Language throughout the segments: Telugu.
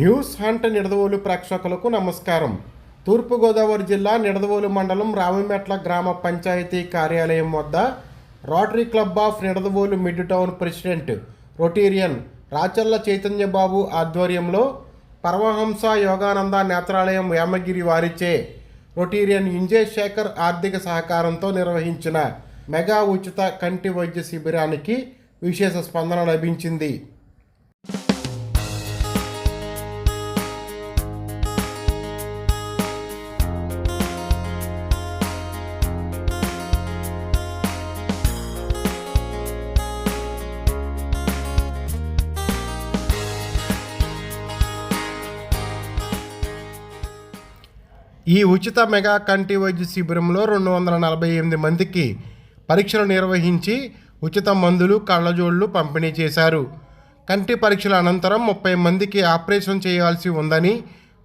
న్యూస్ హంట్ నిడదవోలు ప్రేక్షకులకు నమస్కారం. తూర్పుగోదావరి జిల్లా నిడదవోలు మండలం రావిమెట్ల గ్రామ పంచాయతీ కార్యాలయం వద్ద rotary club of Nidadavolu mid town president rotarian Rachalla Chaitanyababu ఆధ్వర్యంలో పరమహంస యోగానంద నేత్రాలయం యామగిరి వారిచే రొటీరియన్ ఇంజే శేఖర్ ఆర్థిక సహకారంతో నిర్వహించిన మెగా ఉచిత కంటి వైద్య శిబిరానికి విశేష స్పందన లభించింది. ఈ ఉచిత మెగా కంటి వైద్య శిబిరంలో రెండు వందల నలభై ఎనిమిది మందికి పరీక్షలు నిర్వహించి ఉచిత మందులు కళ్ళజోళ్ళు పంపిణీ చేశారు. కంటి పరీక్షల అనంతరం ముప్పై మందికి ఆపరేషన్ చేయాల్సి ఉందని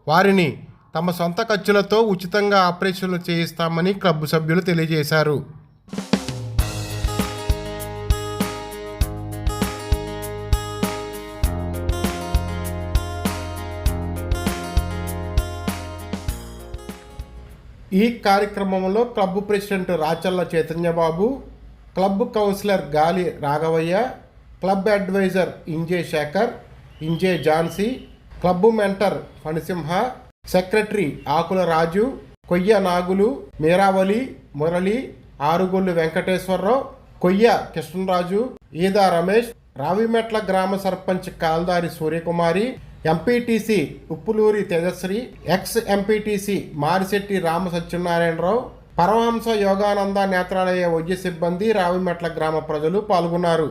వారిని తమ సొంత ఖర్చులతో ఉచితంగా ఆపరేషన్లు చేయిస్తామని క్లబ్ సభ్యులు తెలియజేశారు. ఈ కార్యక్రమంలో club president Rachalla Chaitanyababu club councillor Gali Raghavaiah club adviser Inje Shekar Inje Jhansi club mentor Phanisimha secretary Akula Raju Koyya Nagulu Meeravali Murali ఆరుగుళ్ళు Venkateswararao కొయ్య కృష్ణరాజు ఈదా రమేష్ రావిమెట్ల గ్రామ sarpanch Kaldari Suryakumari MPTC Uppuluri Tejasri ex MPTC Marisetti Rama Satyanarayanarao Paramahansa Yogananda Netralaya వైద్య సిబ్బంది రావిమెట్ల గ్రామ ప్రజలు పాల్గొన్నారు.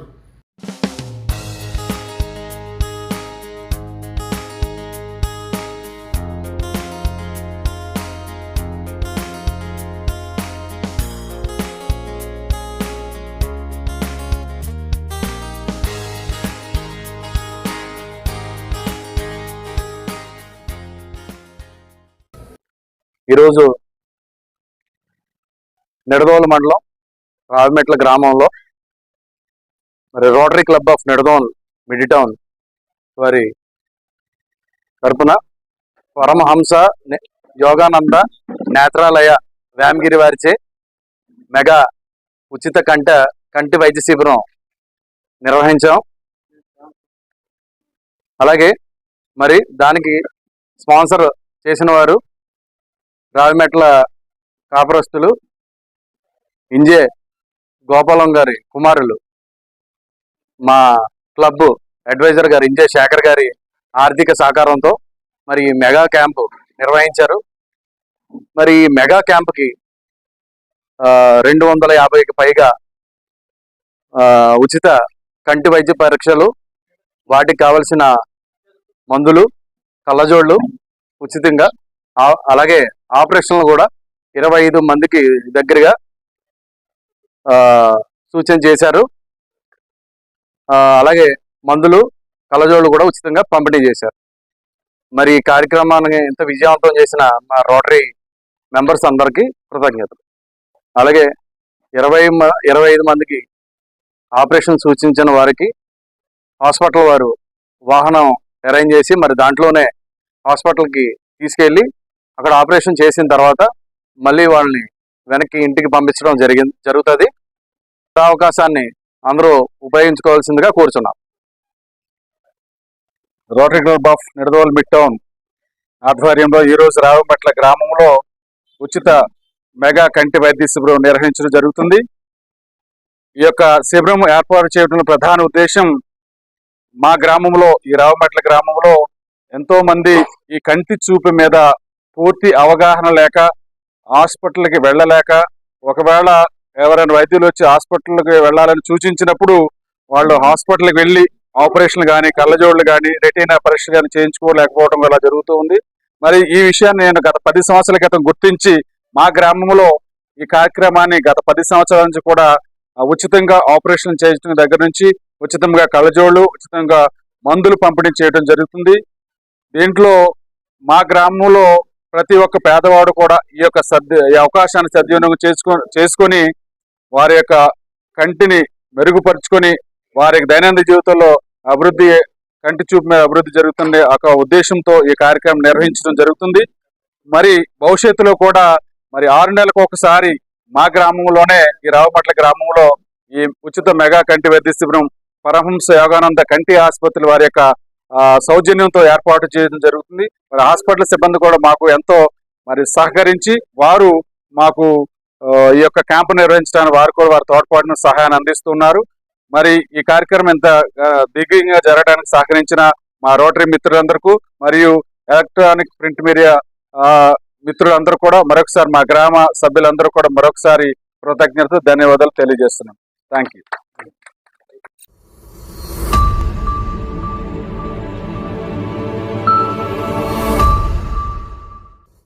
ఈరోజు నిడదోలు మండలం రావిమెట్ల గ్రామంలో మరి rotary club of Nidadavolu mid town వారి తరపున పరమహంస ని- యోగానంద నేత్రాలయ వ్యామగిరి వారిచే మెగా ఉచిత కంట కంటి వైద్య శిబిరం నిర్వహించాం. అలాగే మరి దానికి స్పాన్సర్ చేసిన వారు రావిమెట్ల కాపురస్తులు ఇంజే గోపాలం గారి కుమారులు మా క్లబ్ అడ్వైజర్ గారు ఇంజే శేఖర్ గారి ఆర్థిక సహకారంతో మరి ఈ మెగా క్యాంపు నిర్వహించారు. మరి ఈ మెగా క్యాంప్కి రెండు వందల యాభైకి పైగా ఉచిత కంటి వైద్య పరీక్షలు వాటికి కావలసిన మందులు కళ్ళజోళ్ళు ఉచితంగా అలాగే ఆపరేషన్లు కూడా ఇరవై ఐదు మందికి దగ్గరగా సూచన చేశారు. అలాగే మందులు కళ్ళజోళ్ళు కూడా ఉచితంగా పంపిణీ చేశారు. మరి ఈ కార్యక్రమాన్ని ఇంత విజయవంతం చేసిన మా రోటరీ మెంబర్స్ అందరికీ కృతజ్ఞతలు. అలాగే ఇరవై మ- ఇరవై ఐదు మందికి ఆపరేషన్ సూచించిన వారికి హాస్పిటల్ వారు వాహనం అరేంజ్ చేసి మరి దాంట్లోనే హాస్పిటల్కి తీసుకెళ్ళి అక్కడ ఆపరేషన్ చేసిన తర్వాత మళ్ళీ వాళ్ళని వెనక్కి ఇంటికి పంపించడం జరిగింది జరుగుతుంది. ఆ అవకాశాన్ని అందరూ ఉపయోగించుకోవాల్సిందిగా కోరుచున్నాం. Rotary club of Nidadavolu mid town ఆధ్వర్యంలో ఈరోజు రోజు రావపట్ల గ్రామంలో ఉచిత మెగా కంటి వైద్య శిబిరం నిర్వహించడం జరుగుతుంది. ఈ యొక్క శిబిరం ఏర్పాటు చేయడం ప్రధాన ఉద్దేశం మా గ్రామంలో ఈ రావమట్ల గ్రామంలో ఎంతో మంది ఈ కంటి చూపు మీద పూర్తి అవగాహన లేక హాస్పిటల్కి వెళ్ళలేక ఒకవేళ ఎవరైనా వైద్యులు వచ్చి హాస్పిటల్కి వెళ్ళాలని సూచించినప్పుడు వాళ్ళు హాస్పిటల్కి వెళ్ళి ఆపరేషన్లు కానీ కళ్ళజోళ్ళు కానీ రెటీనా పరీక్ష కానీ చేయించుకోలేకపోవడం వల్ల జరుగుతూ ఉంది. మరి ఈ విషయాన్ని నేను గత పది సంవత్సరాల క్రితం గుర్తించి మా గ్రామంలో ఈ కార్యక్రమాన్ని గత పది సంవత్సరాల నుంచి కూడా ఉచితంగా ఆపరేషన్ చేయించిన దగ్గర నుంచి ఉచితంగా కళ్ళజోళ్ళు ఉచితంగా మందులు పంపిణీ చేయడం జరుగుతుంది. దీంట్లో మా గ్రామంలో ప్రతి ఒక్క పేదవాడు కూడా ఈ యొక్క సద్వి ఈ అవకాశాన్ని సద్వినియోగం చేసుకో చేసుకొని వారి యొక్క కంటిని మెరుగుపరుచుకొని వారి దైనందిన జీవితంలో అభివృద్ధి కంటి చూపు మీద అభివృద్ధి జరుగుతుంది ఒక ఉద్దేశంతో ఈ కార్యక్రమం నిర్వహించడం జరుగుతుంది. మరి భవిష్యత్తులో కూడా మరి ఆరు నెలలకు ఒకసారి మా గ్రామంలోనే ఈ రావుపట్ల గ్రామంలో ఈ ఉచిత మెగా కంటి వైద్య శిబిరం పరహంస యోగానంద కంటి ఆసుపత్రి వారి యొక్క సౌజన్యంతో ఏర్పాటు చేయడం జరుగుతుంది. మరి హాస్పిటల్ సిబ్బంది కూడా మాకు ఎంతో మరి సహకరించి వారు మాకు ఈ యొక్క క్యాంపు నిర్వహించడానికి వారు కూడా వారి తోడ్పాటును సహాయాన్ని అందిస్తున్నారు. మరి ఈ కార్యక్రమం ఎంత ఆ, జరగడానికి సహకరించిన మా రోటరీ మిత్రులందరికీ మరియు ఎలక్ట్రానిక్ ప్రింట్ మీడియా మిత్రులందరూ కూడా మరొకసారి మా గ్రామ సభ్యులందరూ కూడా మరొకసారి కృతజ్ఞతలు ధన్యవాదాలు తెలియజేస్తున్నాం. Thank you